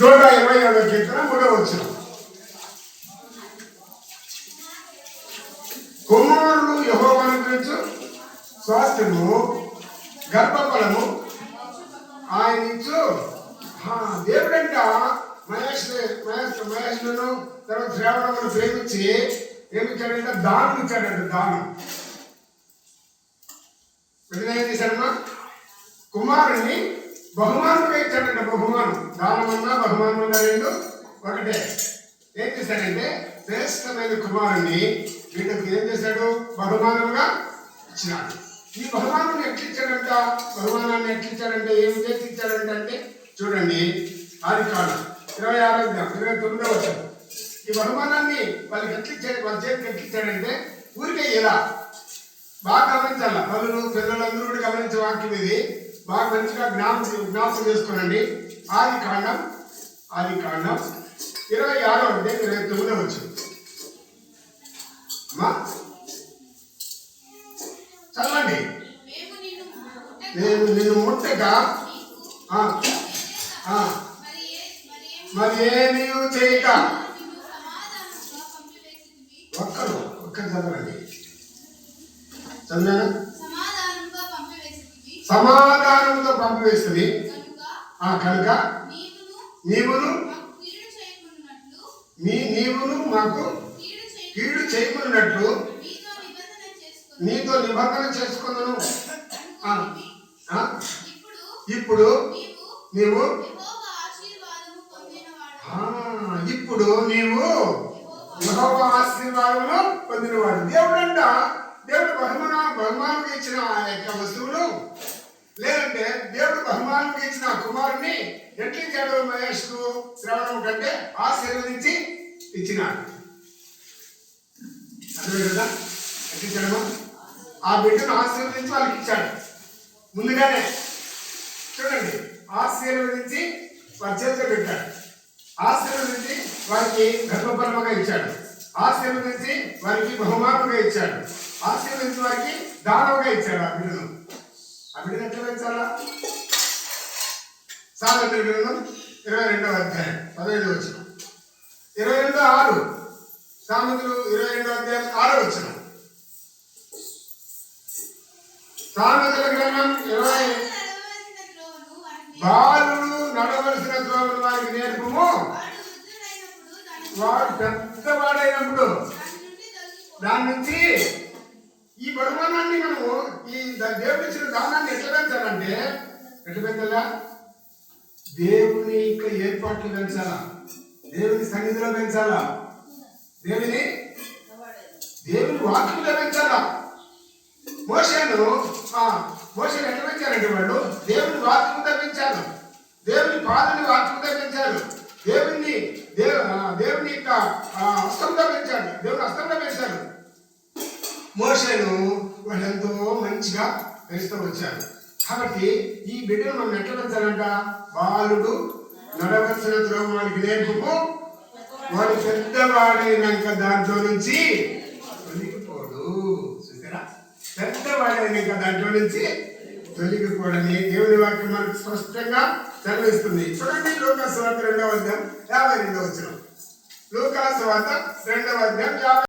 నూట ఇరవై ఏడో కీర్తన మూడో వచ్చిన కుమారుడు యహోవాను గురించి స్వాస్థ్యము గర్భఫలము ఆయన ఇచ్చు. దేవుడంట మహేష్ మహేష్ మహేష్ను తర్వాత శ్రావణమును ప్రేమించి ఏమిచ్చాడంట? దానం ఇచ్చాడంట దానం. విడుదల ఏం చేశాడమ్మా కుమారుని బహుమానం ఇచ్చాడంట బహుమానం? దానమన్నా బహుమానం అన్నా రెండు? ఒకటే. ఏం చేశాడంటే శ్రేష్టమైన కుమారుణ్ణి వీళ్ళకి ఏం చేశాడు? బహుమానంగా ఇచ్చినాడు. ఈ బహుమానం ఎట్లిచ్చాడంట? బహుమానాన్ని ఎట్లిచ్చాడంటే ఏం చేసి ఇచ్చాడంట అంటే చూడండి ఆది కాలం ఇరవై ఆరో ఇరవై తొమ్మిదో వచ్చాడు ఈ బహుమానాన్ని వాళ్ళకి ఎట్లిచ్చాడు? వాళ్ళ చేతికి ఎట్లిచ్చాడంటే ఊరికే ఇలా. బాగా గమనించాల? పనులు పిల్లలందరూ కూడా గమనించే వాక్యం ఇది. బాగా మంచిగా జ్ఞాపకం జ్ఞాపకం చేసుకోనండి. ఆది కాండం ఆది కాండం. ఇరవై ఆరో అంటే ఇరవై తొమ్మిదో వచ్చు అమ్మా. చదవండి. నేను నిన్ను ముట్టగా మరి ఏమి చేయక. ఒక్కరు ఒక్కరు చదవండి. చదివానా. సమాధానంతో పంపివేస్తుంది కనుక ఆ కనుక నీవును మీ నీవును మాకు కీడు చేయ కీడు చేయకున్నట్లు నీతో నిబంధన చేసుకున్నాను. ఇప్పుడు నీవు ఆశీర్వాదము ఇప్పుడు నీవు యెహోవా ఆశీర్వాదమును పొందినవాడు. దేవుడంట దేవుడు బహుమాన బహుమానం ఇచ్చిన ఆ యొక్క వస్తువులు ధర్మానికి ఇచ్చిన కుమారుని ఎట్లు ఇచ్చాడు మహేష్కు శ్రవణం కంటే ఆశీర్వదించి ఇచ్చినాడు. అదే కదా? ఎట్లు ఇచ్చాడమ్మా ఆ బిడ్డను ఆశీర్వదించి వాళ్ళకి ఇచ్చాడు. ముందుగానే చూడండి ఆశీర్వదించి వారి చేతిలో పెట్టాడు. ఆశీర్వదించి వారికి గర్భఫలముగా ఇచ్చాడు. ఆశీర్వదించి వారికి బహుమానంగా ఇచ్చాడు. ఆశీర్వదించి వారికి దానముగా ఇచ్చాడు ఆ బిడ్డను. ఆ బిడ్డను ఎట్లా పెంచాలా? సామెతల గ్రంథం ఇరవై రెండవ అధ్యాయం పదహైదు వచ్చిన ఇరవై రెండు ఆరు సామెతలు ఇరవై రెండవ అధ్యాయం ఆరు వచ్చిన సామెతల గ్రంథం ఇరవై బాలుడు నడవలసిన త్రోవను వారికి నేర్పము. వాడు పెద్దవాడైనప్పుడు దాని నుంచి ఈ బహుమానాన్ని మనము ఈ ద- దేవుడు ఇచ్చిన దానాన్ని ఎట్లా పెంచాలంటే ఎట్లా పెంచాలా? దేవుని యొక్క ఏర్పాట్లు పెంచాలా? దేవుని సన్నిధిలో పెంచాలా? దేవుని దేవుని వాక్యంలో పెంచాలా? మోషను మోషన్ ఎట్లా పెంచారంటే వాళ్ళు దేవుని వాక్యం తప్పించారు దేవుని పాదని వాక్యం తప్పించారు దేవుని దేవు ఆ, దేవుని యొక్క ఆ, హస్తంతో పెంచాడు. దేవుని హస్తంతో పెంచారు మోషను వాళ్ళెంతో మంచిగా పెంచుతూ వచ్చారు కాబట్టి ఈ బిడ్డను మనం ఎట్లా పెంచాలంట? బాలుడు నడవలసిన ద్రోహానికి నేర్పుకు వాడు పెద్దవాడైనాక దాంట్లో నుంచి తొలగిపోడు. చూసారా? పెద్దవాడైనాక దాంట్లో నుంచి తొలగిపోడని దేవుని వాక్యం మనకు స్పష్టంగా చదివిస్తుంది చూడండి లోకాసు వార్త రెండవ అధ్యాయం యాభై రెండవ వచ్చిన లోకాసు వార్త రెండవ అధ్యాయం యాభై